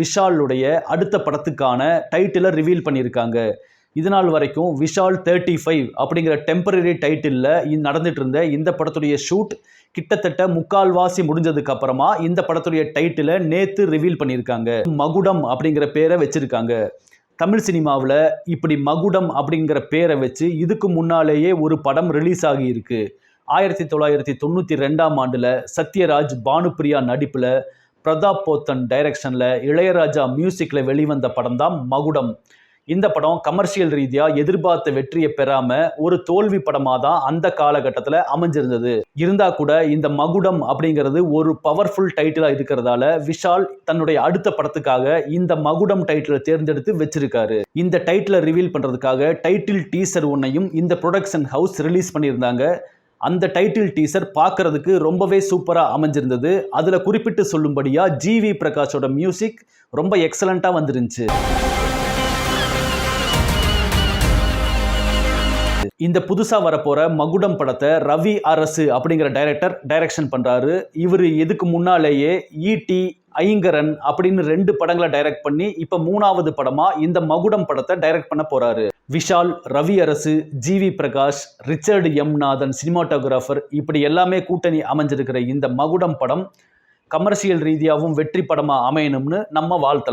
விஷாலுடைய அடுத்த படத்துக்கான டைட்டிலை ரிவீல் பண்ணியிருக்காங்க. இது நாள் வரைக்கும் விஷால் தேர்ட்டி ஃபைவ் அப்படிங்கிற டெம்பரரி டைட்டிலில் நடந்துட்டு இருந்த இந்த படத்துடைய ஷூட் கிட்டத்தட்ட முக்கால்வாசி முடிஞ்சதுக்கு அப்புறமா இந்த படத்துடைய டைட்டிலை நேத்து ரிவீல் பண்ணியிருக்காங்க. மகுடம் அப்படிங்கிற பேரை வச்சிருக்காங்க. தமிழ் சினிமாவில் இப்படி மகுடம் அப்படிங்கிற பேரை வச்சு இதுக்கு முன்னாலேயே ஒரு படம் ரிலீஸ் ஆகியிருக்கு. ஆயிரத்தி தொள்ளாயிரத்தி தொண்ணூற்றி ரெண்டாம் ஆண்டில் சத்யராஜ் பானுப்பிரியா நடிப்பில் பிரதாப் போத்தன் டைரக்ஷனில் இளையராஜா மியூசிக்கில் வெளிவந்த படம் தான் மகுடம். இந்த படம் கமர்ஷியல் ரீதியாக எதிர்பார்த்த வெற்றியை பெறாமல் ஒரு தோல்வி படமாக தான் அந்த காலகட்டத்தில் அமைஞ்சிருந்தது. இருந்தால் கூட இந்த மகுடம் அப்படிங்கிறது ஒரு பவர்ஃபுல் டைட்டிலாக இருக்கிறதால விஷால் தன்னுடைய அடுத்த படத்துக்காக இந்த மகுடம் டைட்டிலை தேர்ந்தெடுத்து வச்சிருக்காரு. இந்த டைட்டிலை ரிவீல் பண்ணுறதுக்காக டைட்டில் டீசர் ஒன்றையும் இந்த ப்ரொடக்ஷன் ஹவுஸ் ரிலீஸ் பண்ணியிருந்தாங்க. அந்த டைட்டில் டீசர் பார்க்கறதுக்கு ரொம்பவே சூப்பராக அமைஞ்சிருந்தது. அதில் குறிப்பிட்டு சொல்லும்படியாக ஜிவி பிரகாஷோட மியூசிக் ரொம்ப எக்ஸலண்ட்டாக வந்துருந்துச்சு. இந்த புதுசாக வரப்போகிற மகுடம் படத்தை ரவி அரசு அப்படிங்கிற டைரக்டர் டைரக்ஷன் பண்ணுறாரு இவர் இதுக்கு முன்னாலேயே ஈட்டி ஐங்கரன் அப்படின்னு ரெண்டு படங்களை டைரக்ட் பண்ணி இப்போ மூணாவது படமாக இந்த மகுடம் படத்தை டைரக்ட் பண்ண போகிறாரு Vishal Ravi Arasu GV Prakash Richard M. Nathan cinematographer இப்படி எல்லாமே கூட்டணி அமைஞ்சிருக்கிற இந்த மகுடம் படம் கமர்ஷியல் ரீதியாகவும் வெற்றி படமாக அமையணும்னு நம்ம வாழ்த்தலாம்.